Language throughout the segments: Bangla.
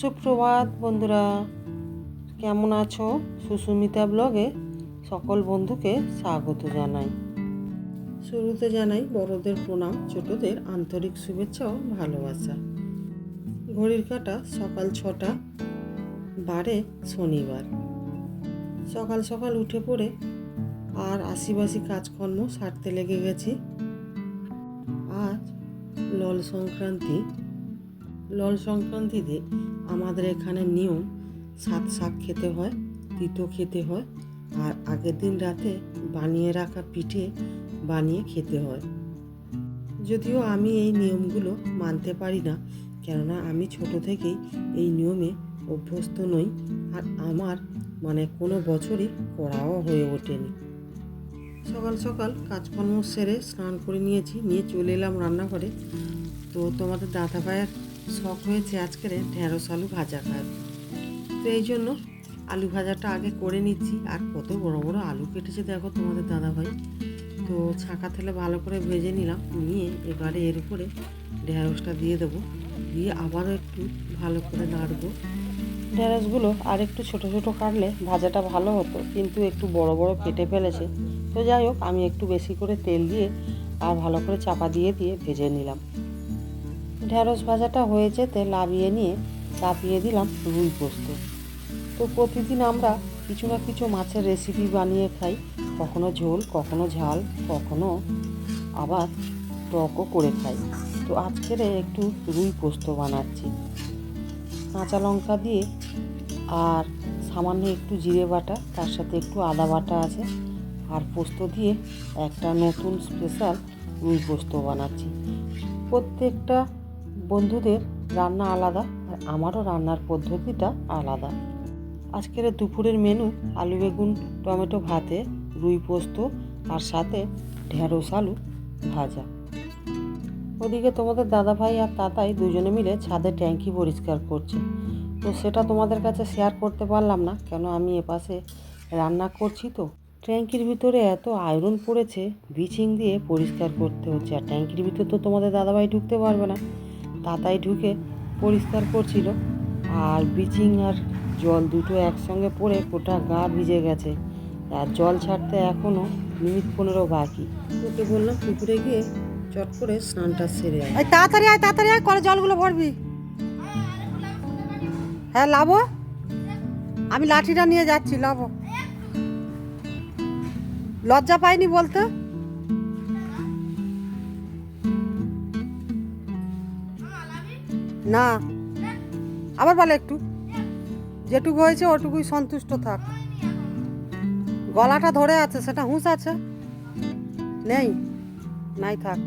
সুপ্রভাত বন্ধুরা। কেমন আছো? সুস্মিতা ব্লগে সকল বন্ধুকে স্বাগত জানাই। শুরুতে জানাই বড়দের প্রণাম, ছোটদের আন্তরিক শুভেচ্ছা ও ভালোবাসা। ঘড়ির কাটা সকাল ছটা বারে শনিবার। সকাল সকাল উঠে পড়ে আর আশিবাসি কাজকর্ম সারতে লেগে গেছি। আজ লল সংক্রান্তি লল সংক্রান্তিতে আমাদের এখানে নিয়ম, সাত শাক খেতে হয়, তিতো খেতে হয়, আর আগের দিন রাতে বানিয়ে রাখা পিঠে বানিয়ে খেতে হয়। যদিও আমি এই নিয়মগুলো মানতে পারি না, কেননা আমি ছোট থেকেই এই নিয়মে অভ্যস্ত নই, আর আমার মানে কোনো বছরই করাও হয়ে ওঠেনি। সকাল সকাল কাজকর্ম সেরে স্নান করে নিয়েছি, নিয়ে চলে এলাম রান্নাঘরে। তো তোমাদের দাদা ভাইয়ের শখ হয়েছে আজকের ঢেঁড়স আলু ভাজা খায় তো এই জন্য আলু ভাজাটা আগে করে নিচ্ছি। আর কত বড় বড় আলু কেটেছে দেখো তোমাদের দাদা ভাই তো ছাঁকা তেলে ভালো করে ভেজে নিলাম, নিয়ে এবারে এর উপরে ঢেঁড়সটা দিয়ে দেবো। দিয়ে আবারও একটু ভালো করে নাড়বো। ঢেঁড়সগুলো আর একটু ছোট ছোট কাটলে ভাজাটা ভালো হতো, কিন্তু একটু বড় বড় কেটে ফেলেছে। তো যাই হোক, আমি একটু বেশি করে তেল দিয়ে আর ভালো করে চাপা দিয়ে দিয়ে ভেজে নিলাম। ঢেঁড়স ভাজাটা হয়ে যেতে লাভিয়ে নিয়ে চাপিয়ে দিলাম রুই পোস্ত। তো প্রতিদিন আমরা কিছু না কিছু মাছের রেসিপি বানিয়ে খাই, কখনো ঝোল, কখনো ঝাল, কখনো আবার টকও করে খাই। তো আজকের একটু রুই পোস্ত বানাচ্ছি। কাঁচা লঙ্কা দিয়ে আর সামান্য একটু জিরে বাটা, তার সাথে একটু আদা বাটা আছে, আর পোস্ত দিয়ে একটা নতুন স্পেশাল রুই পোস্ত বানাচ্ছি। প্রত্যেকটা বন্ধুদের রান্না আলাদা আর আমারও রান্নার পদ্ধতিটা আলাদা। আজকের দুপুরের মেনু আলু, বেগুন, টমেটো ভাতে, রুই পোস্ত আর সাথে ঢেঁড়স আলু ভাজা। ওদিকে তোমাদের দাদা ভাই আর তাতাই দুজনে মিলে ছাদের ট্যাঙ্কি পরিষ্কার করছে। তো সেটা তোমাদের কাছে শেয়ার করতে পারলাম না, কেন আমি এপাশে রান্না করছি তো? ট্যাঙ্কির ভিতরে এত আয়রন পড়েছে ব্লিচিং দিয়ে পরিষ্কার করতে হচ্ছে, আর ট্যাঙ্কির ভিতরে তো তোমাদের দাদাভাই ঢুকতে পারবে না। তাতাই ঢুকে পরিষ্কার করছিল আর ব্লিচিং আর জল দুটো একসঙ্গে পড়ে গোটা গা ভিজে গেছে। আর জল ছাড়তে এখনও মিনিট পনেরো বাকি। তোকে বললাম, পুকুরে গিয়ে চট করে স্নানটা সেরে আয়। তাড়াতাড়ি আয় তাড়াতাড়ি আয় করে জলগুলো ভরবি। হ্যাঁ লাভো আমি লাঠিটা নিয়ে যাচ্ছি লাভো লজ্জা পাইনি বলতে? না। আবার বলে একটু। যেটুকু হয়েছে ওটুকুই সন্তুষ্ট থাক। গলাটা ধরে আছে, সেটা হুঁশ আছে। নেই, নাই থাক।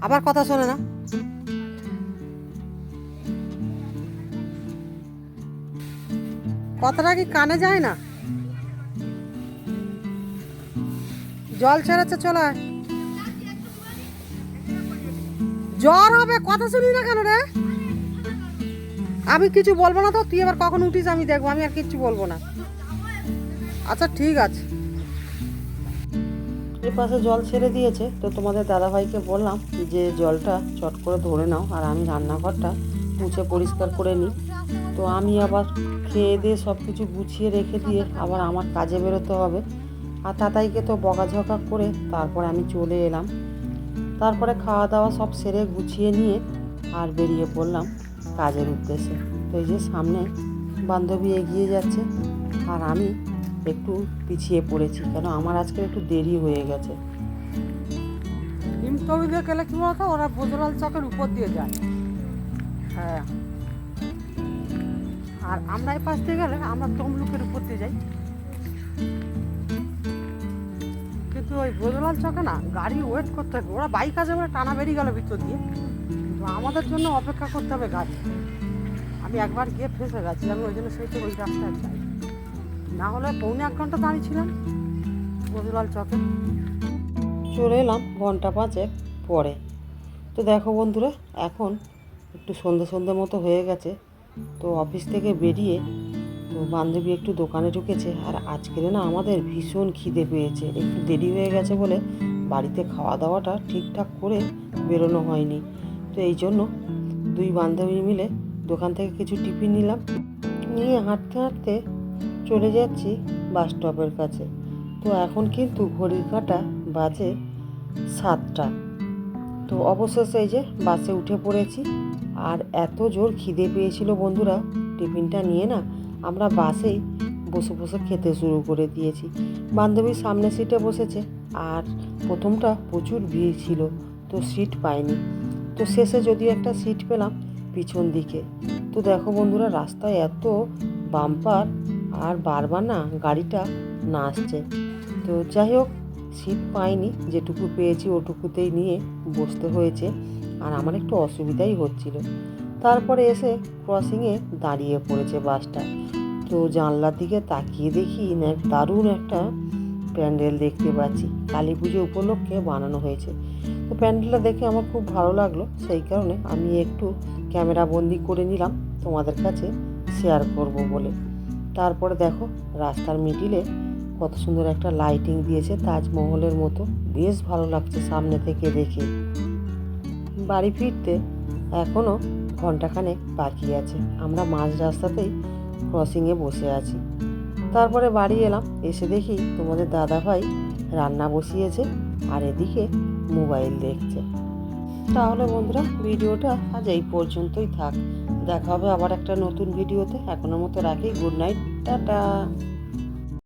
আবার কথা শোনে না। কথাটা কি কানে যায় না? জল ছেড়েছে, চলে জ্বর হবে, কথা শুনি না কেন রে? আমি কিছু বলব না তো, তুই এবার কখন উঠিস আমি দেখব, আমি আর কিচ্ছু বলব না। আচ্ছা ঠিক আছে। এর পাশে জল ছেড়ে দিয়েছে, তো তোমাদের দাদাভাইকে বললাম যে জলটা চট করে ধরে নাও, আর আমি রান্নাঘরটা মুছে পরিষ্কার করে নিই। তো আমি আবার খেয়ে দিয়ে সব কিছু গুছিয়ে রেখে দিয়ে আবার আমার কাজে বেরোতে হবে। আর তাতাইকে তো বকাঝকা করে তারপরে আমি চলে এলাম। তারপরে খাওয়া দাওয়া সব সেরে গুছিয়ে নিয়ে আর বেরিয়ে পড়লাম কাজের উদ্দেশ্যে। তো এই যে সামনে বান্ধবী এগিয়ে যাচ্ছে আর আমি একটু পিছিয়ে পড়েছি কেন আমার আজকে একটু দেরি হয়ে গেছে। গেলে কি বলতো ওরা বজরাল চকের উপর দিয়ে যায়। হ্যাঁ। আর আমরা এই পাশ দিয়ে গেলে আমরা তমলুকের উপর দিয়ে যাই। ওই বজরাল চকে না গাড়ি ওয়েট করতে হবে। ওরা বাইক আছে বলে টানা বেরিয়ে গেল ভিতর দিয়ে। কিন্তু আমাদের জন্য অপেক্ষা করতে হবে গাড়ি। আমি একবার গিয়ে ফেসে গেছি, আমি ওই জন্য সেই তো ওই রাস্তায় যাই। না হলে পৌনে এক ঘণ্টা দাঁড়িয়েছিলাম বজরাল চকে। চলে এলাম ঘণ্টা পাঁচেক পরে। তো দেখো বন্ধুরা, এখন একটু সন্ধে সন্ধে মতো হয়ে গেছে। তো অফিস থেকে বেরিয়ে বান্ধবী একটু দোকানে ঢুকেছে আর আজকের না আমাদের ভীষণ খিদে পেয়েছে। একটু দেরি হয়ে গেছে বলে বাড়িতে খাওয়া দাওয়াটা ঠিকঠাক করে বেরোনো হয়নি। তো এই জন্য দুই বান্ধবী মিলে দোকান থেকে কিছু টিফিন নিলাম। নিয়ে হাঁটতে হাঁটতে চলে যাচ্ছি বাস স্টপের কাছে। তো এখন কিন্তু ঘড়ির কাঁটা বাজে সাতটা। তো অবশেষে এই যে বাসে উঠে পড়েছি। আর এত জোর খিদে পেয়েছিল বন্ধুরা, টিফিনটা নিয়ে না আমরা বাসেই বসে বসে খেতে শুরু করে দিয়েছি। বান্ধবী সামনে সিটে বসেছে আর প্রথমটা প্রচুর ভিড় ছিল, তো সিট পাইনি। তো শেষে যদি একটা সিট পেলাম পিছন দিকে। তো দেখো বন্ধুরা, রাস্তায় এত বাম্পার আর বারবার না গাড়িটা না আসছে তো যাই হোক, সিট পাইনি, যেটুকু পেয়েছি ওটুকুতেই নিয়ে বসতে হয়েছে। আর আমার একটু অসুবিধাই হচ্ছিল। তারপরে এসে ক্রসিংয়ে দাঁড়িয়ে পড়েছে বাসটা তো জানলার দিকে তাকিয়ে দেখি না, দারুণ একটা প্যান্ডেল দেখতে পাচ্ছি। কালী পুজো উপলক্ষে বানানো হয়েছে। তো প্যান্ডেলটা দেখে আমার খুব ভালো লাগল, সেই কারণে আমি একটু ক্যামেরা বন্দি করে নিলাম, তোমাদের কাছে শেয়ার করব বলে। তারপরে দেখো, রাস্তার মিডিলে কত সুন্দর একটা লাইটিং দিয়েছে, তাজমহলের মতো। বেশ ভালো লাগছে সামনে থেকে দেখে। বাড়ি ফিরতে এখনও ঘন্টাখানেক বাকি আছে। আমরা মাঝ রাস্তাতেই ক্রসিংয়ে বসে আছি। তারপরে বাড়ি এলাম, এসে দেখি তোমাদের দাদা ভাই রান্না বসিয়েছে আর এদিকে মোবাইল দেখছে। তাহলে বন্ধুরা, ভিডিওটা আজ এই পর্যন্তই থাক। দেখা হবে আবার একটা নতুন ভিডিওতে। এখনও মতো রাখি। Good night. টাটা।